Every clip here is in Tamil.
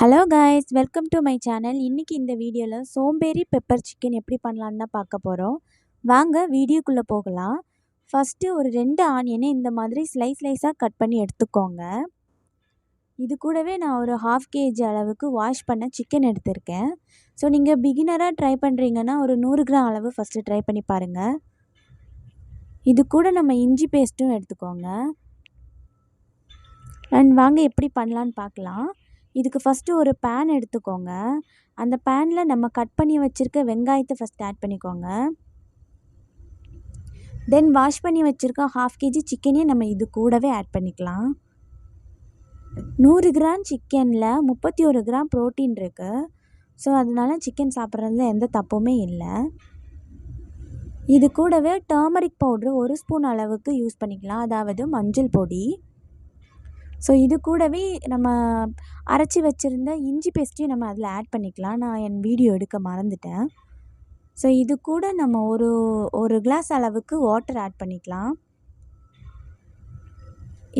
Hello guys welcome to my channel இன்றைக்கி இந்த வீடியோவில் சோம்பேறி பெப்பர் சிக்கன் எப்படி பண்ணலான்னு தான் பார்க்க போகிறோம் வாங்க வீடியோக்குள்ளே போகலாம். ஃபஸ்ட்டு ஒரு ரெண்டு ஆனியனை இந்த மாதிரி ஸ்லைஸ் ஸ்லைஸாக கட் பண்ணி எடுத்துக்கோங்க. இது கூடவே நான் ஒரு ஹாஃப் கேஜி அளவுக்கு வாஷ் பண்ண சிக்கன் எடுத்திருக்கேன். ஸோ நீங்கள் பிகினராக ட்ரை பண்ணுறீங்கன்னா ஒரு நூறு கிராம் அளவு ஃபஸ்ட்டு ட்ரை பண்ணி பாருங்கள் இது கூட நம்ம இஞ்சி பேஸ்ட்டும் எடுத்துக்கோங்க. அண்ட் வாங்க எப்படி பண்ணலான்னு பார்க்கலாம். இதுக்கு ஃபஸ்ட்டு ஒரு பேன் எடுத்துக்கோங்க. அந்த பேனில் நம்ம கட் பண்ணி வச்சுருக்க வெங்காயத்தை ஃபஸ்ட் ஆட் பண்ணிக்கோங்க. தென் வாஷ் பண்ணி வச்சுருக்க ஹாஃப் கேஜி சிக்கனையும் நம்ம இது கூடவே ஆட் பண்ணிக்கலாம். நூறு கிராம் சிக்கனில் முப்பத்தி ஒரு கிராம் ப்ரோட்டீன் இருக்குது ஸோ அதனால சிக்கன் சாப்பிட்றதுல எந்த தப்புமே இல்லை. இது கூடவே டர்மரிக் பவுட்ரு ஒரு ஸ்பூன் அளவுக்கு யூஸ் பண்ணிக்கலாம். அதாவது மஞ்சள் பொடி. ஸோ இது கூடவே நம்ம அரைச்சி வச்சுருந்த இஞ்சி பேஸ்ட்டையும் நம்ம அதில் ஆட் பண்ணிக்கலாம். நான் என் வீடியோ எடுக்க மறந்துட்டேன். ஸோ இது கூட நம்ம ஒரு ஒரு கிளாஸ் அளவுக்கு வாட்டர் ஆட் பண்ணிக்கலாம்.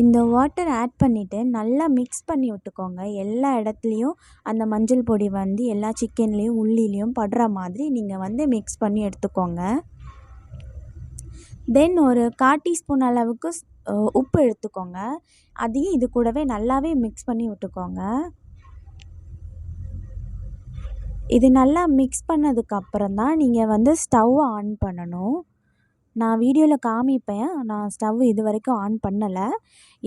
இந்த வாட்டர் ஆட் பண்ணிவிட்டு நல்லா மிக்ஸ் பண்ணி விட்டுக்கோங்க. எல்லா இடத்துலையும் அந்த மஞ்சள் பொடி வந்து எல்லா சிக்கன்லேயும் உள்ளிலையும் படுற மாதிரி நீங்கள் வந்து மிக்ஸ் பண்ணி எடுத்துக்கோங்க. தென் ஒரு கால் டீஸ்பூன் அளவுக்கு உப்பு எடுத்துக்கோங்க. அதையும் இது கூடவே நல்லாவே மிக்ஸ் பண்ணி விட்டுக்கோங்க. இது நல்லா மிக்ஸ் பண்ணதுக்கப்புறம் தான் நீங்கள் வந்து ஸ்டவ் ஆன் பண்ணணும். நான் வீடியோவில் காமிப்பேன். நான் ஸ்டவ் இது வரைக்கும் ஆன் பண்ணலை.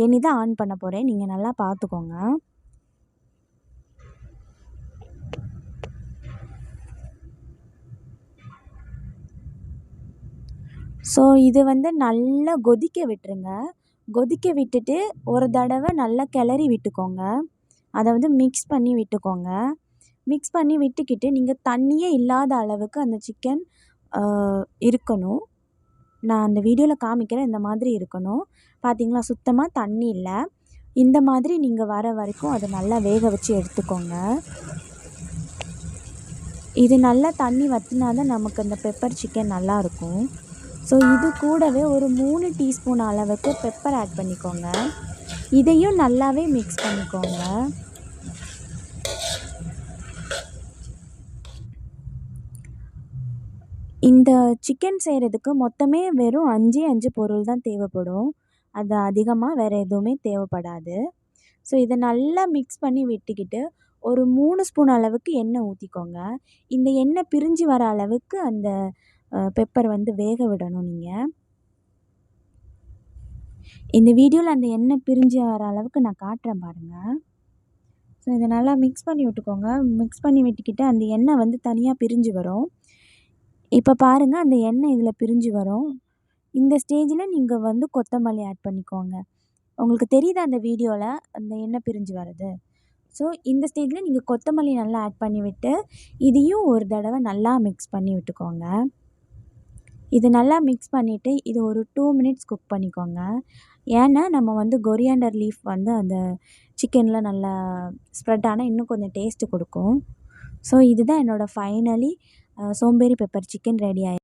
இனி தான் ஆன் பண்ண போகிறேன் நீங்கள் நல்லா பார்த்துக்கோங்க. ஸோ இது வந்து நல்லா கொதிக்க விட்டுருங்க. கொதிக்க விட்டுட்டு ஒரு தடவை நல்லா கிளறி விட்டுக்கோங்க. அதை வந்து மிக்ஸ் பண்ணி விட்டுக்கோங்க. மிக்ஸ் பண்ணி விட்டுக்கிட்டு நீங்கள் தண்ணியே இல்லாத அளவுக்கு அந்த சிக்கன் இருக்கணும். நான் அந்த வீடியோவில் காமிக்கிறேன் இந்த மாதிரி இருக்கணும். பார்த்தீங்களா சுத்தமாக தண்ணி இல்லை. இந்த மாதிரி நீங்கள் வர வரைக்கும் அதை நல்லா வேக வச்சு எடுத்துக்கோங்க. இது நல்லா தண்ணி வற்றினா தான் நமக்கு அந்த பெப்பர் சிக்கன் நல்லாயிருக்கும் ஸோ இது கூடவே ஒரு மூணு டீஸ்பூன் அளவுக்கு பெப்பர் ஆட் பண்ணிக்கோங்க. இதையும் நல்லாவே மிக்ஸ் பண்ணிக்கோங்க. இந்த சிக்கன் செய்கிறதுக்கு மொத்தமே வெறும் அஞ்சே அஞ்சு பொருள் தான் தேவைப்படும். அது அதிகமாக வேறு எதுவுமே தேவைப்படாது. ஸோ இதை நல்லா மிக்ஸ் பண்ணி விட்டுக்கிட்டு ஒரு மூணு ஸ்பூன் அளவுக்கு எண்ணெய் ஊற்றிக்கோங்க இந்த எண்ணெய் பிரிஞ்சு வர அளவுக்கு அந்த பெப்பர் வந்து வேக விடணும் நீங்கள் இந்த வீடியோவில் அந்த எண்ணெய் பிரிஞ்சு வர அளவுக்கு நான் காட்டுறேன் பாருங்கள் ஸோ இதை நல்லா மிக்ஸ் பண்ணி விட்டுக்கோங்க. மிக்ஸ் பண்ணி விட்டுக்கிட்டு அந்த எண்ணெய் வந்து தனியாக பிரிஞ்சு வரும். இப்போ பாருங்கள் அந்த எண்ணெய் இதில் பிரிஞ்சு வரும். இந்த ஸ்டேஜில் நீங்கள் வந்து கொத்தமல்லி ஆட் பண்ணிக்கோங்க. உங்களுக்கு தெரியுது அந்த வீடியோவில் அந்த எண்ணெய் பிரிஞ்சு வர்றது? ஸோ இந்த ஸ்டேஜில் நீங்கள் கொத்தமல்லி நல்லா ஆட் பண்ணி விட்டு இதையும் ஒரு தடவை நல்லா மிக்ஸ் பண்ணி விட்டுக்கோங்க. இது நல்லா மிக்ஸ் பண்ணிவிட்டு இது ஒரு டூ மினிட்ஸ் குக் பண்ணிக்கோங்க. ஏன்னா நம்ம வந்து கொரியாண்டர் லீஃப் வந்து அந்த சிக்கனில் நல்லா ஸ்ப்ரெட் ஆனால் இன்னும் கொஞ்சம் டேஸ்ட்டு கொடுக்கும். ஸோ இதுதான் என்னோடய ஃபைனலி சோம்பேறி பெப்பர் சிக்கன் ரெடி ஆகி